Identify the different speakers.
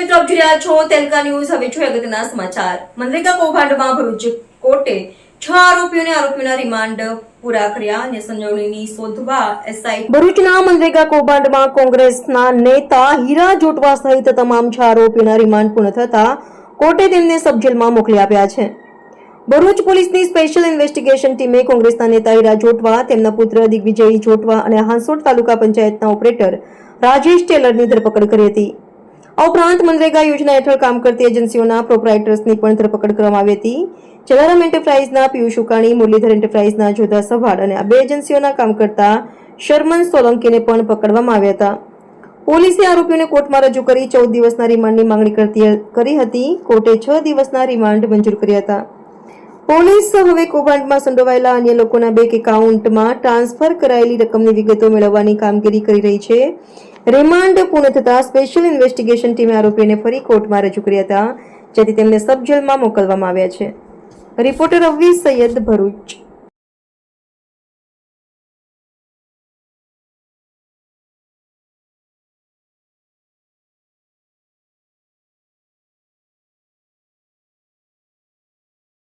Speaker 1: જોઈ રહ્યા છો તેલકા ન્યૂઝ. હવે જોઈએ અગત્યના સમાચાર. મનરેગા કૌભાંડમાં ભરૂચ કોર્ટે છ આરોપીઓને આરોપીઓના રિમાન્ડ પૂરા કર્યા અને સંજોવણીની શોધવા એસઆઈ ભરૂચના મનરેગા કૌભાંડમાં કોંગ્રેસના નેતા હીરા જોટવા સહિત તમામ છ આરોપીઓના રિમાન્ડ પૂર્ણ થતા કોર્ટે તેમને સબજેલમાં મોકલી આપ્યા છે. ભરૂચ પોલીસની સ્પેશિયલ ઇન્વેસ્ટિગેશન ટીમે કોંગ્રેસના નેતા હીરા જોટવા, તેમના પુત્ર દિગ્વિજય જોટવા અને હાંસોડ તાલુકા પંચાયતના ઓપરેટર રાજેશ ટેલરની ધરપકડ કરી હતી. આ ઉપરાંત મનરેગા યોજના હેઠળ કામ કરતી એજન્સીઓના પ્રોપરાઇટર્સની પણ ધરપકડ કરવામાં આવી હતી. જલારામ એન્ટરપ્રાઇઝના પિયુષ ઉકાણી, મુરલીધર એન્ટરપ્રાઇઝના જોધા સવાડ અને આ બે એજન્સીઓના કામ કરતા શર્મન સોલંકીને પણ પકડવામાં આવ્યા હતા. પોલીસે આરોપીઓને કોર્ટમાં રજૂ કરી ચૌદ દિવસના રિમાન્ડની માંગણી કરતી કરી હતી. કોર્ટે છ દિવસના રિમાન્ડ મંજૂર કર્યા હતા. પોલીસ હવે કૌભાંડમાં સંડોવાયેલા અન્ય લોકોના બેંક એકાઉન્ટમાં ટ્રાન્સફર કરાયેલી રકમની વિગતો મેળવવાની કામગીરી કરી રહી છે. રિમાન્ડ પૂર્ણ થતાં સ્પેશિયલ ઇન્વેસ્ટિગેશન ટીમે આરોપીને ફરી કોર્ટમાં રજૂ કર્યા હતા, જેથી તેમને સબ જેલમાં મોકલવામાં આવ્યા છે. રિપોર્ટર અવી સૈયદ ભરૂચ.